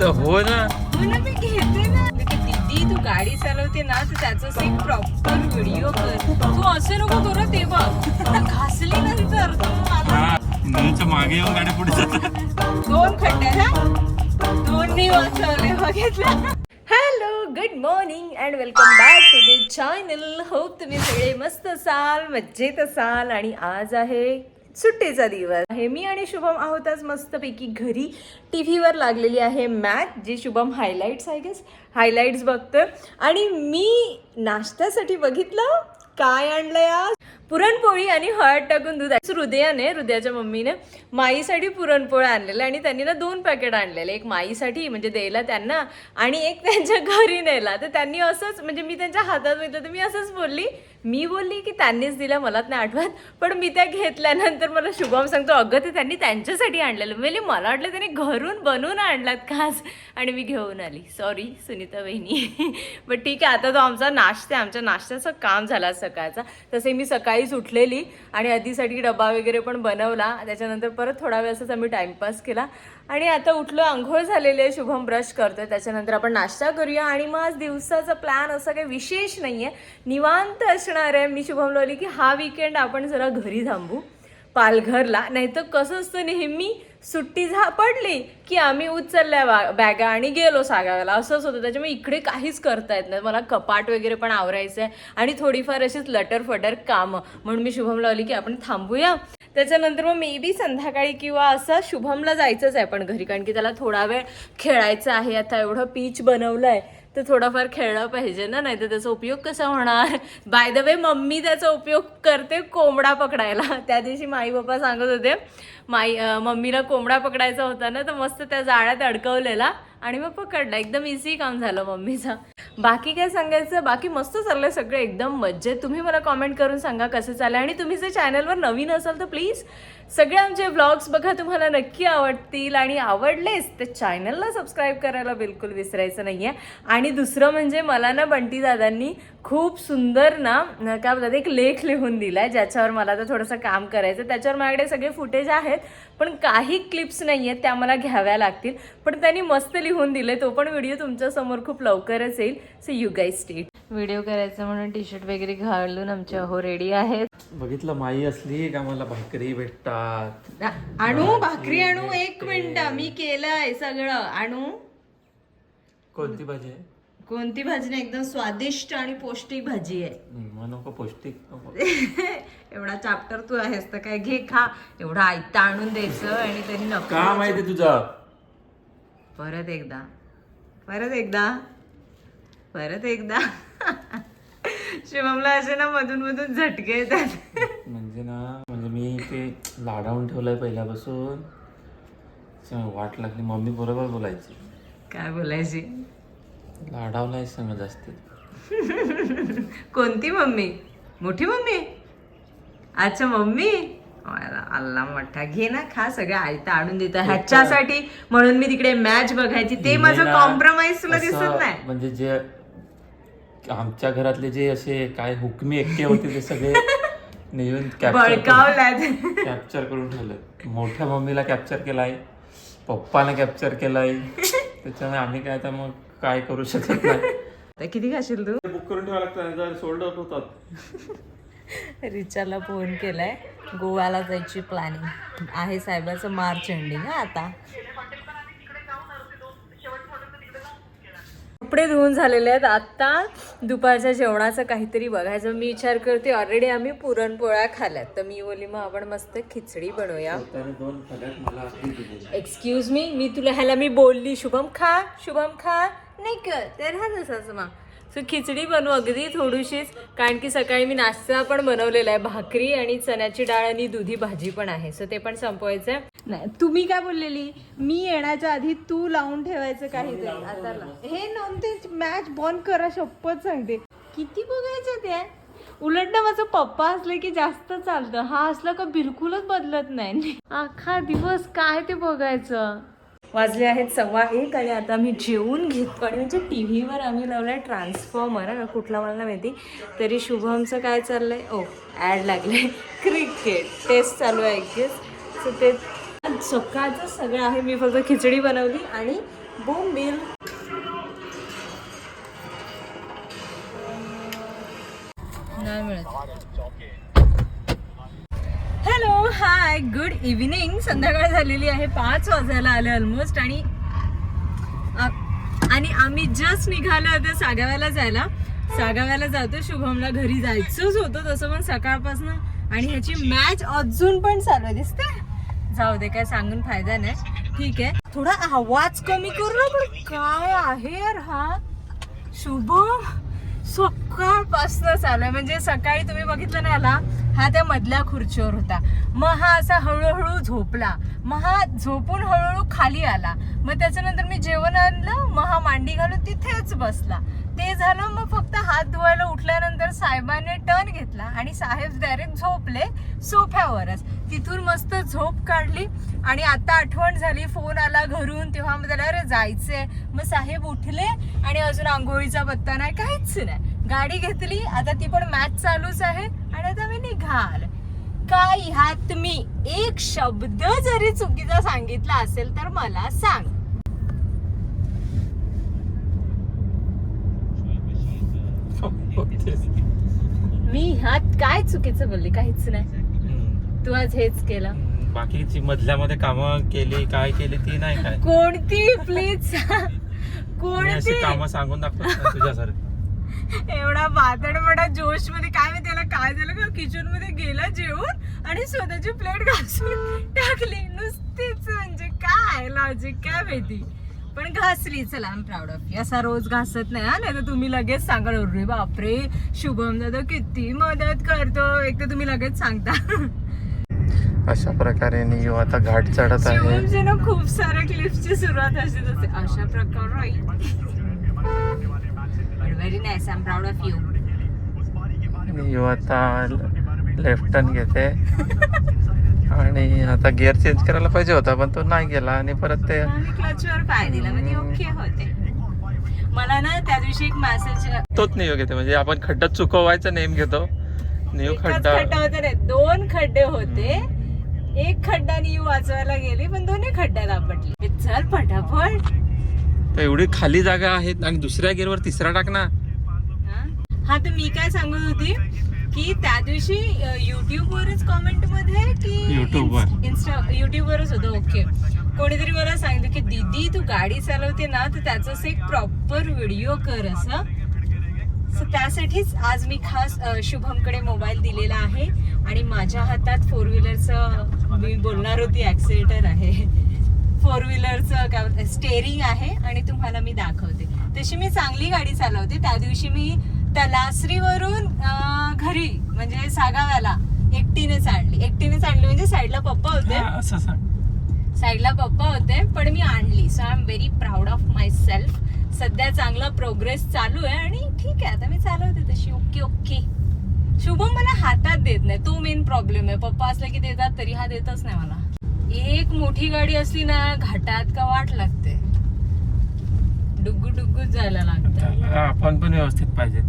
तर हो ना. हो ना मी घेते ना. दीदी तू गाडी चालवते ना तर त्याचा एक प्रॉपर व्हिडिओ कर. तू असं नको करू ते बघ घासली नंतर तू मला हा नदीच्या मागे येऊन गाडी पुढे दोन खड्डे ना दोन्ही वाचवले बघितलं? Hello good morning and welcome back to the channel hope तुम्ही सगळे मस्त असाल मज्जेत असाल आणि आज आहे सुट्टीचा दिवस. आहे. मी आणि शुभम आहोत आज मस्तपैकी घरी. टी व्हीवर लागलेली आहे मॅच जी शुभम हायलाईट्स आहे गेस हायलाईट्स बघतोय. आणि मी नाश्त्यासाठी बघितलं. काय आणलंय आज? पुरणपोळी आणि हळद टाकून दूध. हृदयाने हृदयाच्या मम्मीने माईसाठी पुरणपोळ्या आणलेलं आणि त्यांनी ना दोन पॅकेट आणलेले. एक माईसाठी म्हणजे द्यायला त्यांना आणि एक त्यांच्या घरी नेला. तर त्यांनी असंच म्हणजे मी त्यांच्या हातात बघितलं तर मी असंच बोलली मी बोलली की त्यांनीच दिला मलाच नाही आठवत. पण मी त्या घेतल्यानंतर मला शुभम सांगतो अगं ते त्यांनी त्यांच्यासाठी आणलेलं. मी मला वाटलं त्यांनी घरून बनवून आणलात खास आणि मी घेऊन आली. सॉरी सुनीता बहिणी. बट ठीक आहे आता तो आमचा नाश्ता आमच्या नाश्त्याचं काम झाला सकाळचा. तसे मी सकाळीच उठलेली आणि आधीसाठी डबा वगैरे पण बनवला. त्याच्यानंतर परत थोडा वेळ असंच आम्ही टाइमपास केला. आणि आता उठलो आंघोळ झालेली आहे शुभम ब्रश करतोय त्याच्यानंतर आपण नाश्ता करूया. आणि मग आज दिवसाचा प्लॅन असा काही विशेष नाही आहे निवांत असणार आहे मी शुभम लावली की हा विकेंड आपण जरा घरी थांबू पालघरला. नाही तर कसं असतं नेहमी सुट्टी झा पडली की आम्ही उचलल्या बा- बॅगा आणि गेलो सागाव्याला. असंच होतं. त्याच्यामुळे इकडे काहीच करता येत नाही. मला कपाट वगैरे पण आवरायचं आहे आणि थोडीफार अशीच लटर फटर कामं. म्हणून मी शुभम लावली की आपण थांबूया. त्याच्यानंतर मग मे बी संध्याकाळी किंवा असं शुभमला जायचंच आहे पण घरी कारण की त्याला थोडा वेळ खेळायचं आहे. आता एवढं पीच बनवलं आहे तर थोडाफार खेळलं पाहिजे ना? नाही तर त्याचा उपयोग कसा होणार? बाय द वे मम्मी त्याचा उपयोग करते कोंबडा पकडायला. त्या दिवशी माई बाप्पा सांगत होते माई मम्मीला कोंबडा पकडायचा होता ना तर मस्त त्या जाळ्यात अडकवलेला आणि मग पकडला. एकदम इझी काम झालं मम्मीचं. बाकी काय सांगायचं? बाकी मस्त चाललंय सगळं एकदम मज्जेत. तुम्ही मला कॉमेंट करून सांगा कसं चाललंय. आणि तुम्ही जर चॅनलवर नवीन असाल तर प्लीज सगळे आमचे व्लॉग्स बघा तुम्हाला नक्की आवडतील. आणि आवडलेच तर चॅनलला सबस्क्राईब करायला बिलकुल विसरायचं नाही आहे आणि दुसरं म्हणजे मला ना बंटी दादांनी खूप सुंदर ना काय बोलतात एक लेख लिहून दिलाय ज्याच्यावर मला आता थोडंसं काम करायचं त्याच्यावर माझ्याकडे सगळे फुटेज आहेत पण काही क्लिप्स नाही आहेत त्या मला घ्याव्या लागतील. पण त्यांनी मस्त लिहून दिले तो पण व्हिडिओ तुमच्यासमोर खूप लवकरच येईल. So you guys stay video करायचा म्हणून टी शर्ट वगैरे घालून आमचे अहो रेडी आहेत. बघितलं माई असली का मला भाकरी भेटतात? आणू भाकरी आणू एक मिनिट मी केलंय सगळं. आणू? कोणती भाजी आहे? कोणती भाजी नाही एकदम स्वादिष्ट आणि पौष्टिक भाजी आहे? नको पौष्टिक. एवढा चाप्टर तू आहेस तर काय घे खा. एवढा आयता आणून द्यायचं आणि तरी नको. का माहिती तुझं? परत एकदा. परत एकदा. परत एकदा. शिवमला असे ना मधून मधून झटके येतात. म्हणजे ना म्हणजे मी ते लाडावून ठेवलंय पहिल्यापासून. वाट लागली. मम्मी बरोबर बोलायची. काय बोलायची? लाडावलाय सांग जास्त. कोणती मम्मी? मोठी मम्मी? अच्छा मम्मी? अल्ला मोठा. घे ना खा सगळं. आयता आणून देत. ह्याच्यासाठी म्हणून मी तिकडे मॅच बघायची. ते माझं कॉम्प्रोमाइज तुला दिसत नाही. म्हणजे जे आमच्या घरातले जे असे काय हुकमी एकटे होते ते सगळे नेऊन कॅप्चर कॅप्चर करून ठेवलं. मोठ्या मम्मीला कॅप्चर केलाय पप्पाला कॅप्चर केलाय. त्याच्यामुळे आम्ही काय आता मग काय करू शकत नाही. आता किती खाशील तू? बुक करून ठेवावं लागतं सोल्ड आउट होतात. रिचाला फोन केलाय गोव्याला जायची प्लॅनिंग आहे साहेबाचं मार्च एंडिंग आता. कपडे धुवून झालेले आहेत. आता दुपारच्या जेवणाचं काहीतरी बघायचं. मी विचार करते ऑलरेडी आम्ही पुरणपोळ्या खाल्यात तर मी बोलली मग आपण मस्त खिचडी बनवूया. एक्सक्यूज मी मी तुला ह्याला मी बोलली शुभम खा शुभम खा. नाही कर. तर हा तसाच मग. सो खिचडी बनवू अगदी थोडीशीच कारण की सकाळी मी नाश्ता पण बनवलेला आहे भाकरी आणि चण्याची डाळ आणि दुधी भाजी पण आहे. सो ते पण संपवायचं. आहे नाही तुम्ही काय बोललेली? मी येण्याच्या आधी तू लावून ठेवायचं काहीतरी. आता ला. हे नव्हते मॅच बॉन्ड करा शपथ सांगते. किती बघायचं ते? उलट ना माझं पप्पा असलं की जास्त चालतं. हा असला का बिलकुलच बदलत नाही. अख्खा दिवस काय ते बघायचं? वाजले आहेत सव्वा एक आणि आता मी जेवून घेतो. आणि म्हणजे टी व्हीवर आम्ही लावलाय ट्रान्सफॉर्मर कुठला मला माहिती. तरी शुभमचं काय चाललं आहे ओ ॲड लागले क्रिकेट. टेस्ट चालू आहे गेस सो ते सकाळचं सगळं आहे. मी फक्त खिचडी बनवली आणि बोंबील नाही मिळत. हॅलो हाय गुड इव्हिनिंग संध्याकाळ झालेली आहे पाच वाजायला आले ऑलमोस्ट आणि आणि आम्ही जस्ट निघालो होतो सागाव्याला जायला. सागाव्याला जातो शुभमला घरी जायचंच होतं तसं पण सकाळपासून. आणि ह्याची मॅच अजून पण चालू दिसते जाऊ दे काय सांगून फायदा नाही. ठीक आहे. थोडा आवाज कमी करू ना पण काय आहे यार हा? शुभम? सकाळपासून चालू आहे म्हणजे सकाळी तुम्ही बघितलं ना याला हा त्या मधल्या खुर्चीवर होता. मग हा असा हळूहळू झोपला. मग हा झोपून हळूहळू खाली आला. मग त्याच्यानंतर मी जेवण आणलं मग हा मांडी घालून तिथेच बसला. ते झालं मग फक्त हात धुवायला उठल्यानंतर साहेबाने टर्न घेतला आणि साहेब डायरेक्ट झोपले सोफ्यावरच. तिथून मस्त झोप काढली आणि आता आठवण झाली फोन आला घरून तेव्हा मग त्याला अरे जायचंय. मग साहेब उठले आणि अजून आंघोळीचा पत्ता नाही काहीच नाही. गाडी घेतली आता ती पण मॅच चालूच आहे आणि आता मी निघाल. काय ह्यात मी एक शब्द जरी चुकीचा सांगितला असेल तर मला सांग. मी ह्यात काय चुकीचं बोलली? काहीच नाही. तू आज हेच केलं. बाकीची मधल्यामध्ये कामं केली काय केली ती नाही काय? कोणती? प्लीज. कोणती? कामं सांगून दाखवत तुझ्यासारखं. एवढा बादडपडा जोशमध्ये काय माहिती त्याला काय झालं का? किचनमध्ये गेला जेवून आणि स्वतःची प्लेट घासून टाकली. नुसतीच म्हणजे काय? लॉजिक काय माहिती? पण घासली चला आम प्राऊड ऑफ यू असा रोज घासत नाही हा? नाही तर तुम्ही लगेच सांगाल अरे बापरे शुभम दादा किती मदत करतो. एक तर तुम्ही लगेच सांगता. अशा प्रकारे नियो आता घाट चढत आहे. ना खूप साऱ्या क्लिप्सची सुरुवात अशीच असते. अशा प्रकारे very nice I am proud of you नियो आता लेफ्ट टर्न घेते. आणि आता गिअर चेंज करायला पाहिजे होता पण तो नाही गेला आणि परत ते मी क्लचवर पाय दिला म्हणजे ओके होते. मला ना त्या दिवशी एक मेसेज तोच नियो घेते म्हणजे आपण खड्डा चुकवायचा नेम घेतो. नियो खड्डा. खड्डा होते रे दोन खड्डे होते. एक खड्डा नी वाचवायला गेली पण दोन्ही खड्ड्यात आपटली चल पटापट. तर एवढी खाली जागा आहे आणि दुसऱ्या गिअरवर तिसरा टाक ना. हा? हा तर मी काय सांगत होती? की त्या दिवशी युट्यूब वरच कमेंटमध्ये की YouTube वर. इन्स्टा युट्यूब वरच होतं. ओके कोणीतरी मला सांगितलं की दीदी तू गाडी चालवते ना तर त्याचा असं एक प्रॉपर व्हिडिओ कर असं. त्यासाठीच आज मी खास अ, शुभमकडे मोबाईल दिलेला आहे. आणि माझ्या हातात फोर व्हीलरचं मी बोलणार होती ऍक्सिलेटर आहे. फोर व्हीलरचं काय स्टेरिंग आहे. आणि तुम्हाला मी दाखवते. तशी मी चांगली गाडी चालवते. त्या दिवशी मी तलासरीवरून घरी म्हणजे सागाव्याला एकटीनेच आणली. एकटीनेच आणली म्हणजे साईडला पप्पा होते. साईडला पप्पा होते पण मी आणली. So I am very proud of myself सध्या चांगला प्रोग्रेस चालू आहे आणि ठीक आहे आता मी चालवते तशी. ओके ओके शुभम मला हातात देत नाही. तो मेन प्रॉब्लेम आहे. पप्पा असला की देतात तरी हा देतच नाही मला. एक मोठी गाडी असली ना घाटात का वाट लागते? डुग्गू डुग्गूच जायला लागतं आपण पण व्यवस्थित पाहिजे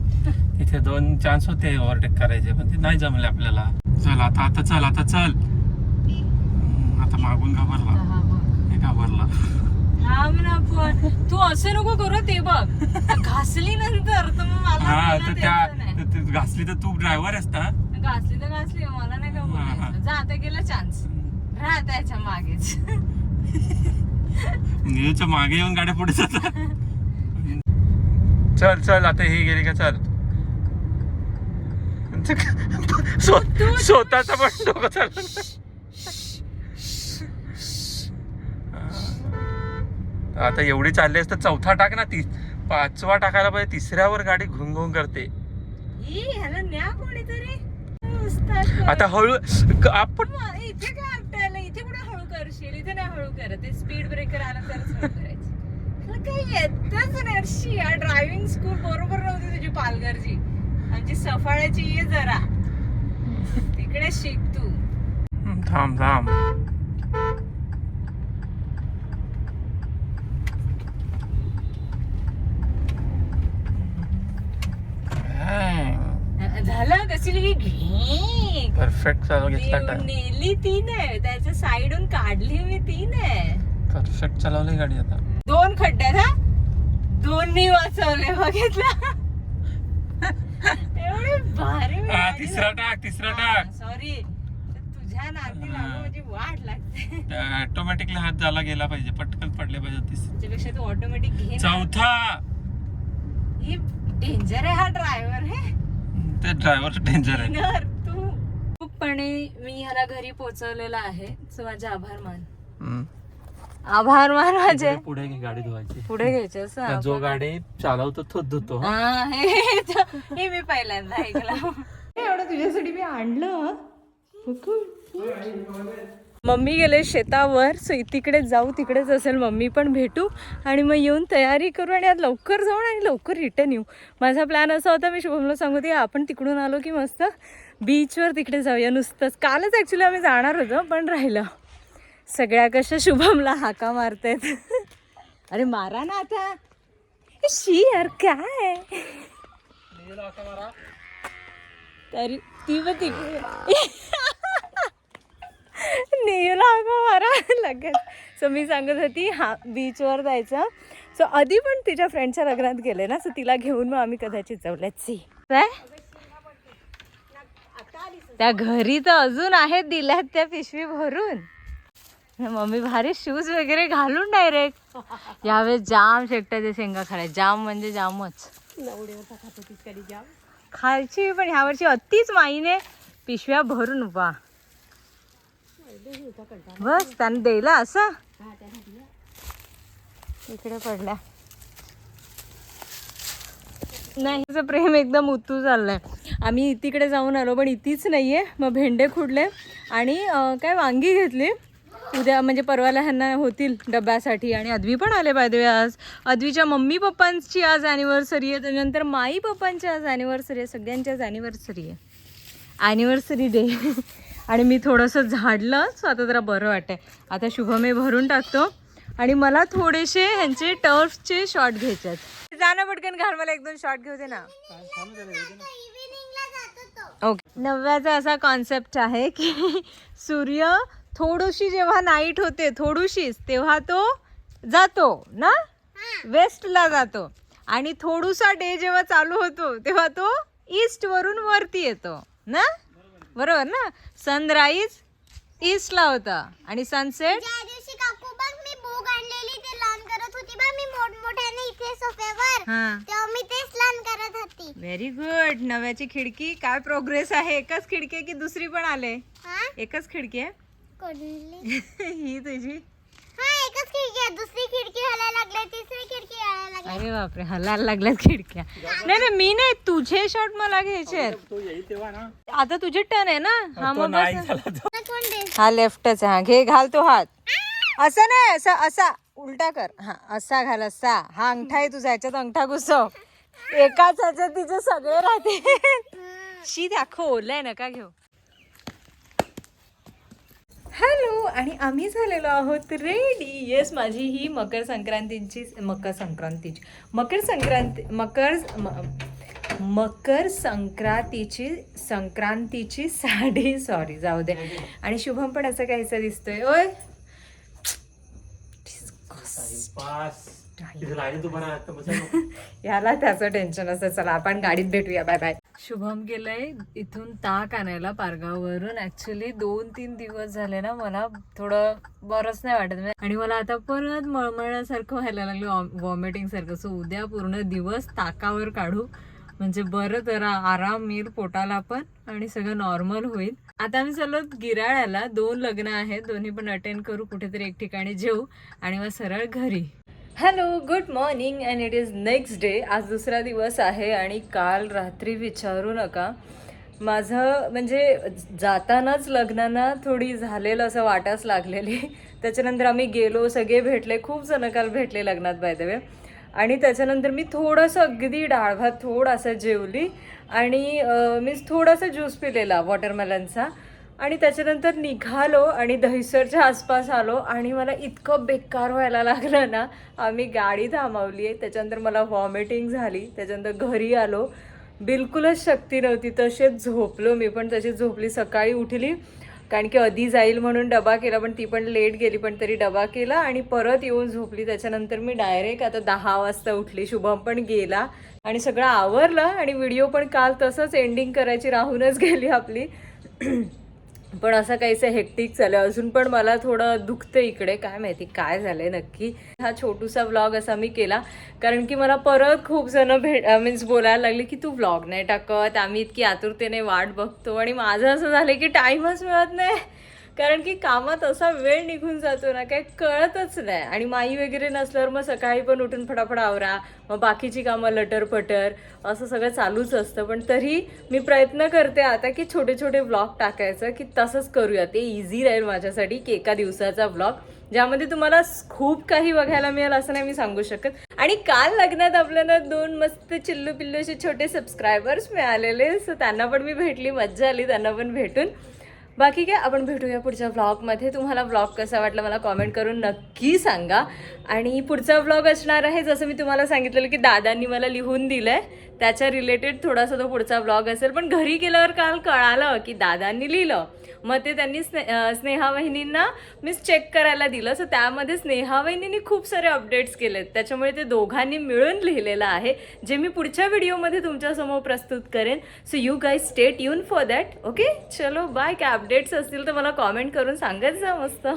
तिथे दोन चान्स होते ओव्हरटेक करायचे पण ते नाही जमले आपल्याला. चल आता आता चल आता चल. हम्म, आता मागून घाबरला हा, बघ. हे घाबरला थांब ना पण तू असं नको करू ते बघ. घासली नंतर तर मग मला हा त्या द्यायचं नाही. तर ते घासली तर तू ड्रायव्हर असता घासली तर घासली मला नाही का हा, हा. जा आता गेला चान्स राहा त्याच्या मागेच. नियोच्या मागे येऊन गाड्या पुढे जातात. चल चल आता ही गेली का? चल. स्व- स्वतःचा पण डोकं चाललं आता एवढी चालली असतं चौथा टाक ना ती. पाचवा टाकायला पाहिजे तिसऱ्यावर गाडी घुंग घुंग करते आता हळू आपण इथे काय इथे कुठे हळू करशील? इथे नाही हळू करत. स्पीड ब्रेकर आला ह्याला काही येतच नाही अर्शी या ड्रायव्हिंग स्कूल बरोबर नव्हती तुझी पालघरची. आमची सफाळ्याची ये जरा. तिकडे शिक तू. थांब थांब. झालं कशी घे. परफेक्ट चालू घेतला टाइम नेली ती नाही त्याच्या साईडून काढली मी ती नाही परफेक्ट चालवली गाडी आता. दोन खड्डे आहेत हा? दोन्ही वाचवले बघितलं? एवढे भारी हा, तिसरा टाक तिसरा टाक. सॉरी तुझ्या नाती लागू म्हणजे वाट लागते. ऑटोमॅटिकली हात झाला गेला पाहिजे. पटकन पडले पाहिजे तिस. त्याच्यापेक्षा तू ऑटोमॅटिक घे ना. चौथा. ही डेंजर आहे हा ड्रायव्हर हे. ते ड्रायव्हर डेंजर आहे. Winner, तू. खूपपणे मी ह्याला घरी पोहोचवलेला आहे. सो माझे आभार मान. हम्म. आभार मान माझे पुढे घे गाडी धुवायची. पुढे घ्यायचे असं? जो गाडी चालवतो तोच धुतो हा, मी पहिल्यांदा ऐकलं. एवढं तुझ्यासाठी मी आणलं? मम्मी गेले शेतावर सो तिकडे जाऊ तिकडेच असेल मम्मी पण भेटू. आणि मग येऊन तयारी करू आणि आज लवकर जाऊन आणि लवकर रिटर्न येऊ. माझा प्लॅन असा होता मी शुभमला सांगू की आपण तिकडून आलो की मस्त बीचवर तिकडे जाऊया. नुसतंच कालच ॲक्च्युली आम्ही जाणार होतो पण राहिलं. सगळ्या कशा शुभमला हाका मारतायत अरे मारा ना आता. शी यार काय? तरी ती पण ती नेहला हाका मारा. लगेच. सो मी सांगत होती हा बीचवर जायचं. सो आधी पण तिच्या फ्रेंडच्या लग्नात गेले ना सो तिला घेऊन मग आम्ही कदाचित जाऊ. सी काय? त्या घरी तर अजून आहेत दिल्यात त्या पिशवी भरून. मम्मी भारी शूज वगैरे घालून डायरेक्ट यावेळेस जाम शेकट्याचे शेंगा खाल्या जाम म्हणजे जामच. खायची पण ह्या वर्षी अतिच माईने पिशव्या भरून उभा. बस त्याने द्यायला असं. इकडे पडल्या. नाही हिचं प्रेम एकदम उतू चाललंय. आम्ही इतिकडे जाऊन आलो पण इतीच नाहीये. मग भेंडे खुडले आणि काय वांगी घेतली. उद्या म्हणजे परवाला ह्यांना होतील डब्यासाठी. आणि अद्वी पण आले पाहिजे आज. अद्वीच्या मम्मी पप्पांची आज ॲनिव्हर्सरी आहे. त्याच्यानंतर माई पप्पांची आज ॲनिव्हर्सरी आहे. सगळ्यांची आज ॲनिव्हर्सरी आहे. ॲनिव्हर्सरी डे आणि मी थोडंसं झाडलं सो आता जरा बरं वाटतंय. आता शुभमे भरून टाकतो. आणि मला थोडेसे ह्यांचे टर्फचे शॉट घ्यायचे आहेत. जा ना पटकन घाल मला एक दोन शॉट घेऊ दे ना. ओके नव्याचा असा कॉन्सेप्ट आहे की सूर्य थोडीशी जेव्हा नाईट होते थोडीशीच तेव्हा तो जातो ना? वेस्टला जातो. आणि थोडूसा डे जेव्हा चालू होतो तेव्हा तो ईस्ट वरून वरती येतो ना? बरोबर ना? सनराईज ईस्टला होता. आणि सनसेट व्हेरी गुड नव्याची खिडकी. काय प्रोग्रेस आहे? एकच खिडकी आहे की दुसरी पण आले? हा? एकच खिडकी आहे? कोणली ही तुझी? हा एकच खिडकी आहे. दुसरी खिडकी हलायला लागली तिसरी खिडकी हलायला लागली. अरे बापरे हलायला लागल्यात खिडक्या. नाही नाही मी नाही तुझे शॉट मला घ्यायचे आहेत. तो येईल तेव्हा ना. आता तुझी टर्न आहे ना? हा तो मग नाही बस. झाला तो. मला कोण दे हा लेफ्टच आहे. हा घे घाल तो हात. असं नाही असा असा. उलटा कर. हा असा घाल असा. हा अंगठा आहे तुझा ह्याच्यात अंगठा घुसव. एकाच ह्याच्यात तिचे सगळे राहते शी दाखव ओलाय नका घेऊ. हॅलो आणि आम्ही झालेलो आहोत रेडी. येस माझी ही मकर संक्रांतीची मकर संक्रांतीची मकर संक्रांती मकर म- मकर संक्रांतीची संक्रांतीची साडी. सॉरी जाऊ दे. आणि शुभम पण असं काहीसं दिसतोय. ओय. पास तिथे लाईनीत उभा राहतं बसायला नको. याला त्याचं टेन्शन असतं. चला आपण गाडीत भेटूया. बाय बाय शुभम गेलंय इथून ताक आणायला पारगाववरून. ऍक्च्युली दोन तीन दिवस झाले ना मला थोडं बरंच नाही वाटत. म्हणजे- आणि मला आता परत मळमळण्यासारखं व्हायला लागलं वॉमिटिंग सारखं सो उद्या पूर्ण दिवस ताकावर काढू. म्हणजे बरं जरा आराम येईल पोटाला पण आणि सगळं नॉर्मल होईल. आता आम्ही चाललो गिराळ्याला दोन लग्न आहेत. दोन्ही पण अटेंड करू. कुठेतरी एक ठिकाणी जेऊ. आणि मग सरळ घरी. Hello good morning and it is next day आज दुसरा दिवस आहे आणि काल रात्री विचारू नका. माझं म्हणजे जातानाच लग्नांना थोडी झालेलं असं वाटाच लागलेली. त्याच्यानंतर आम्ही गेलो सगळे भेटले खूप जण काल भेटले लग्नात बाय द वे आणि त्याच्यानंतर मी थोडंसं अगदी डाळभात थोडासा जेवली. आणि मीन्स मी थोडासा ज्यूस पिलेला वॉटरमेलनचा आणि त्याच्यानंतर निघालो आणि दहिसरच्या आसपास आलो आणि मला इतकं बेकार व्हायला लागलं ना आम्ही गाडी थांबवली आहे. त्याच्यानंतर मला व्हॉमिटिंग झाली. त्याच्यानंतर घरी आलो. बिलकुलच शक्ती नव्हती. तसेच झोपलो मी पण तशी झोपली. सकाळी उठली. कारण की आधी जाईल म्हणून डबा केला पण ती पण लेट गेली पण तरी डबा केला आणि परत येऊन झोपली. त्याच्यानंतर मी डायरेक्ट आता दहा वाजता उठली. शुभम पण गेला आणि सगळं आवरलं आणि व्हिडिओ पण काल तसंच एंडिंग करायची राहूनच गेली आपली. पण असं काहीसं हेक्टिक चालू अजून पण मला थोडं दुखतं इकडे. काय माहिती काय झालंय नक्की. हा छोटूसा व्लॉग असा मी केला. कारण की मला परत खूप जण भेट मीन्स बोलायला लागले की तू व्लॉग नाही टाकत. आम्ही इतकी आतुरतेने वाट बघतो. आणि माझं असं झालं की टाईमच मिळत नाही. कारण की कामात असा वेळ निघून जातो ना काय कळतच नाही. आणि माई वगैरे नसल्यावर मग सकाळी पण उठून फटाफट आवरा मग बाकीची कामं लटर पटर असं सगळं चालूच असतं. पण तरी मी प्रयत्न करते आता की छोटे छोटे ब्लॉग टाकायचं की तसंच करूया ते इझी राहील माझ्यासाठी की एका दिवसाचा ब्लॉग ज्यामध्ये तुम्हाला खूप काही बघायला मिळेल असं नाही मी सांगू शकत. आणि काल लग्नात आपल्याला दोन मस्त चिल्लू पिल्लूचे छोटे सबस्क्रायबर्स मिळालेले सो त्यांना पण मी भेटली मज्जा आली त्यांना पण भेटून. बाकी काय आपण भेटूया पुढच्या व्लॉगमध्ये तुम्हाला व्लॉग कसा वाटला मला कॉमेंट करून नक्की सांगा. आणि पुढचा व्लॉग असणार आहे जसं मी तुम्हाला सांगितलेलं की दादांनी मला लिहून दिलं आहे त्याच्या रिलेटेड थोडासा तो पुढचा ब्लॉग असेल. पण घरी गेल्यावर काल कळालं की दादांनी लिहिलं. मग ते त्यांनी स्ने स्नेहा वहिनींना मीच चेक करायला दिलं. सो त्यामध्ये स्नेहा वहिनींनी खूप सारे अपडेट्स केलेत. त्याच्यामुळे ते दोघांनी मिळून लिहिलेलं आहे. जे मी पुढच्या व्हिडिओमध्ये तुमच्यासमोर प्रस्तुत करेन. सो यू गाय स्टेट यून फॉर दॅट ओके चलो बाय काय अपडेट्स असतील तर मला कॉमेंट करून सांगत जा मस्त.